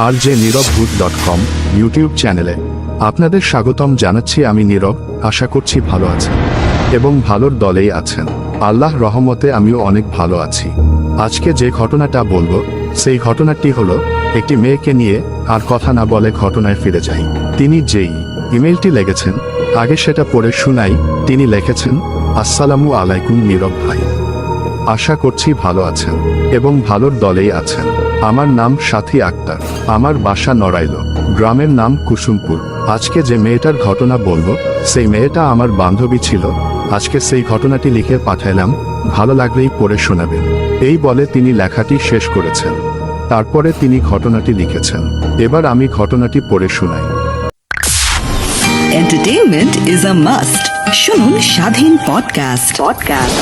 আর যে নীরবভূত ডট কম ইউটিউব চ্যানেলে আপনাদের স্বাগতম জানাচ্ছি আমি নীরব, আশা করছি ভালো আছেন। এবং ভালোর দলেই আছেন। আল্লাহ রহমতে আমিও অনেক ভালো আছি। আজকে যে ঘটনাটা বলব, সেই ঘটনাটি হলো, একটি মেয়েকে নিয়ে আর কথা না বলে ঘটনায় ফিরে যাই। তিনি যেই ইমেলটি লেগেছেন, আগে সেটা পড়ে শুনাই, তিনি লিখেছেন, আসসালামু আলাইকুম নীরব ভাই। আশা করছি ভালো আছেন এবং ভালোর দলেই আছেন। আমার নাম সাথী আক্তার। আমার বাসা নড়াইল। গ্রামের নাম কুসুমপুর। আজকে যে মেয়েটার ঘটনা বলব সেই মেয়েটা আমার বান্ধবী ছিল। আজকে সেই ঘটনাটি লিখে পাঠাইলাম। ভালো লাগলেই পড়ে শোনাবেন। এই বলে তিনি লেখাটি শেষ করেছেন। তারপরে তিনি ঘটনাটি লিখেছেন। এবার আমি ঘটনাটি পড়ে শোনাই। এন্টারটেইনমেন্ট ইজ a মাস্ট শুনুন স্বাধীন পডকাস্ট পডকাস্ট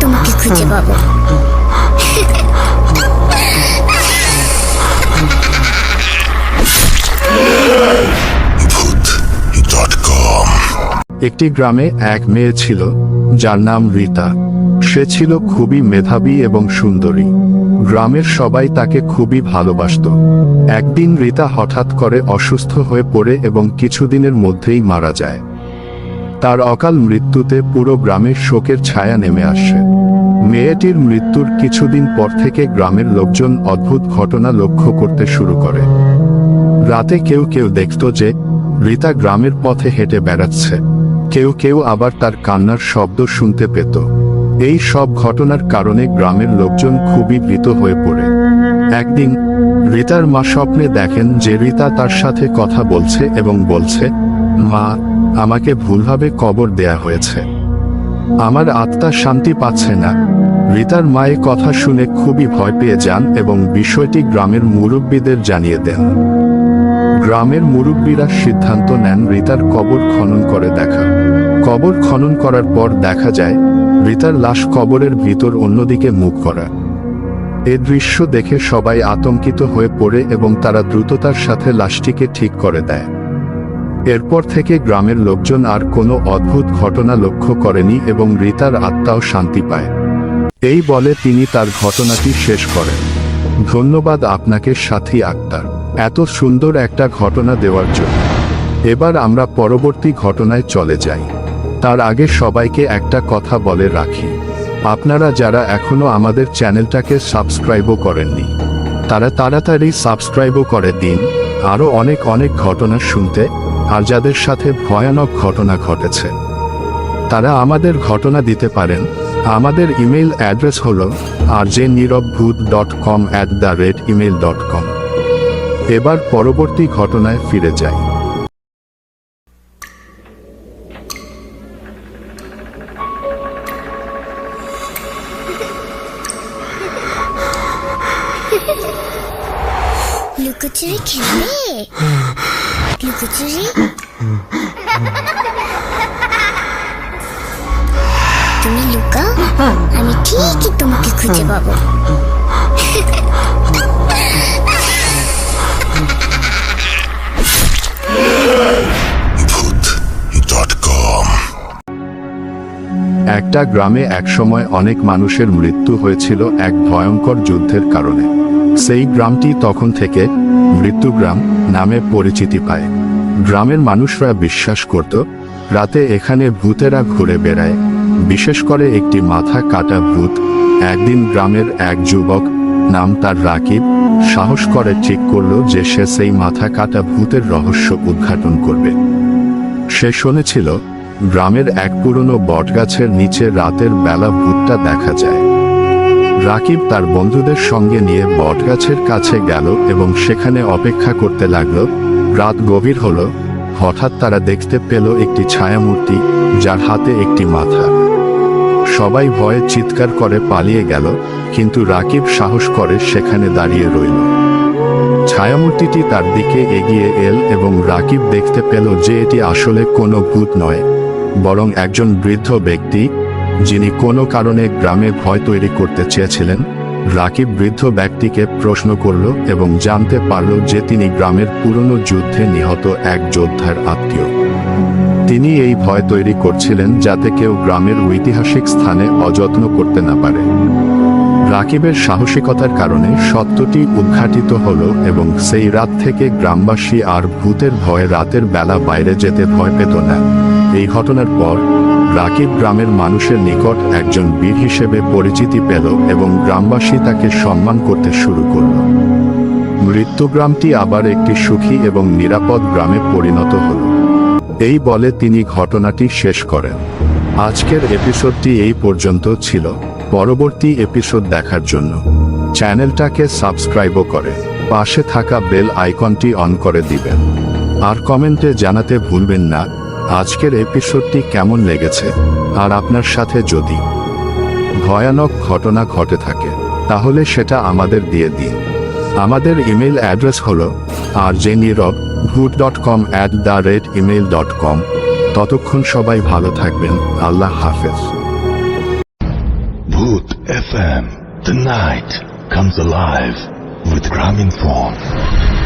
তোমাকে খুঁজে পাবো একটি গ্রামে এক মেয়ে ছিল যার নাম রীতা সে ছিল খুবই মেধাবী এবং সুন্দরী গ্রামের সবাই তাকে খুবই ভালোবাসত একদিন রীতা হঠাৎ করে অসুস্থ হয়ে পড়ে এবং কিছুদিনের মধ্যেই মারা যায় তার অকাল মৃত্যুতে পুরো গ্রামের শোকের ছায়া নেমে আসে। মেয়েটির মৃত্যুর কিছুদিন পর থেকে গ্রামের লোকজন অদ্ভুত ঘটনা লক্ষ্য করতে শুরু করে। রাতে কেউ কেউ দেখত যে, রীতা গ্রামের পথে হেঁটে বেড়াচ্ছে। কেউ কেউ আবার তার কান্নার শব্দ শুনতে পেত। এই সব ঘটনার কারণে গ্রামের লোকজন খুবই ভীত হয়ে পড়ে। একদিন, রীতার মা স্বপ্নে দেখেন যে রীতা তার সাথে কথা বলছে এবং বলছে, মা আমাকে ভুলভাবে কবর দেয়া হয়েছে। আমার আত্মা শান্তি পাচ্ছে না। রিতার মায়ের কথা শুনে খুবই ভয় পেয়ে যান এবং বিষয়টি গ্রামের মুরব্বীদের জানিয়ে দেন। গ্রামের মুরব্বীরা সিদ্ধান্ত নেন রিতার কবর খনন করে দেখা। কবর খনন করার পর দেখা যায়, রিতার লাশ কবরের ভিতর অন্যদিকে মুখ করা। এ দৃশ্য দেখে সবাই আতঙ্কিত হয়ে পড়ে এবং তারা দ্রুততার সাথে লাশটিকে ঠিক করে দেয়। এরপর থেকে গ্রামের লোকজন আর কোনো অদ্ভুত ঘটনা লক্ষ্য করেনি এবং রীতার আত্মাও শান্তি পায়। এই বলে তিনি তার ঘটনাটি শেষ করেন। ধন্যবাদ আপনাকে সাথী আক্তার। এত সুন্দর একটা ঘটনা দেওয়ার জন্য। এবার আমরা পরবর্তী ঘটনায় চলে যাই। তার আগে সবাইকে একটা কথা বলে রাখি। আপনারা যারা এখনও আমাদের চ্যানেলটাকে সাবস্ক্রাইবও করেননি, তারা তাড়াতাড়ি সাবস্ক্রাইবও করে দিন। আরও অনেক অনেক ঘটনা শুনতে আর যাদের সাথে ভয়ানক ঘটনা ঘটেছে। তারা আমাদের ঘটনা দিতে পারেন। আমাদের ইমেল অ্যাড্রেস হল R J Nirabbhoot dot com at the rate email dot com এবার পরবর্তী ঘটনায় ফিরে যাই। লুকোচুরি খেলবে লুকোচুরি তুমি লুকাও আমি ঠিকই তোমাকে খুঁজে পাবো। একটা গ্রামে একসময় অনেক মানুষের মৃত্যু হয়েছিল এক ভয়ঙ্কর যুদ্ধের কারণে। সেই গ্রামটি তখন থেকে মৃত্যুগ্রাম নামে পরিচিতি পায়। গ্রামের মানুষরা বিশ্বাস করত, রাতে এখানে ভূতেরা ঘুরে বেড়ায়। বিশেষ করে একটি মাথা কাটা ভূত, একদিন গ্রামের এক যুবক, নাম তার রাকিব, সাহস করে ঠিক করল যে সে সেই মাথা কাটা ভূতের রহস্য উদ্ঘাটন করবে। সে শুনেছিল, গ্রামের এক পুরনো বটগাছের নিচে রাতের বেলা ভূতটা দেখা যায়। রাকিব তার বন্ধুদের সঙ্গে নিয়ে বটগাছের কাছে গেল এবং সেখানে অপেক্ষা করতে লাগল। রাত গভীর হল। হঠাৎ তারা দেখতে পেল একটি ছায়ামূর্তি, যার হাতে একটি মাথা। সবাই ভয়ে চিৎকার করে পালিয়ে গেল, কিন্তু রাকিব সাহস করে সেখানে দাঁড়িয়ে রইল। ছায়ামূর্তিটি তার দিকে এগিয়ে এল এবং রাকিব দেখতে পেল যে এটি আসলে কোনো ভূত নয়, বরং একজন বৃদ্ধ ব্যক্তি। যিনি কোনো কারণে গ্রামে ভয় তৈরি করতে চেয়েছিলেন, রাকিব বৃদ্ধ ব্যক্তিকে প্রশ্ন করল এবং জানতে পারল যে তিনি গ্রামের পুরনো যুদ্ধে নিহত এক যোদ্ধার আত্মীয়। তিনি এই ভয় তৈরি করছিলেন যাতে কেউ গ্রামের ঐতিহাসিক স্থানে অযত্ন করতে না পারে। রাকিবের সাহসিকতার কারণে সত্যটি উদ্ঘাটিত হল এবং সেই রাত থেকে গ্রামবাসী আর ভূতের ভয়ে রাতের বেলা বাইরে যেতে ভয় পেত না। এই ঘটনার পর রাকিব গ্রামের মানুষের নিকট একজন বীর হিসেবে পরিচিতি পেল এবং গ্রামবাসী তাকে সম্মান করতে শুরু করল। মৃত্যুগ্রামটি আবার একটি সুখী এবং নিরাপদ গ্রামে পরিণত হল। এই বলে তিনি ঘটনাটি শেষ করেন। আজকের এপিসোডটি এই পর্যন্ত ছিল। পরবর্তী এপিসোড দেখার জন্য চ্যানেলটাকে সাবস্ক্রাইবও করে, পাশে থাকা বেল আইকনটি অন করে দিবেন। আর কমেন্টে জানাতে ভুলবেন না। আজকের এপিসোডটি কেমন লেগেছে আর আপনার সাথে যদি ভয়ানক ঘটনা ঘটে থাকে, তাহলে সেটা আমাদের দিয়ে দিন আমাদের ইমেল অ্যাড্রেস হল R J Nirab Bhoot dot com at the rate email dot com ততক্ষণ সবাই ভালো থাকবেন আল্লাহ হাফেজ Bhoot FM. The night comes with Gramin Phone.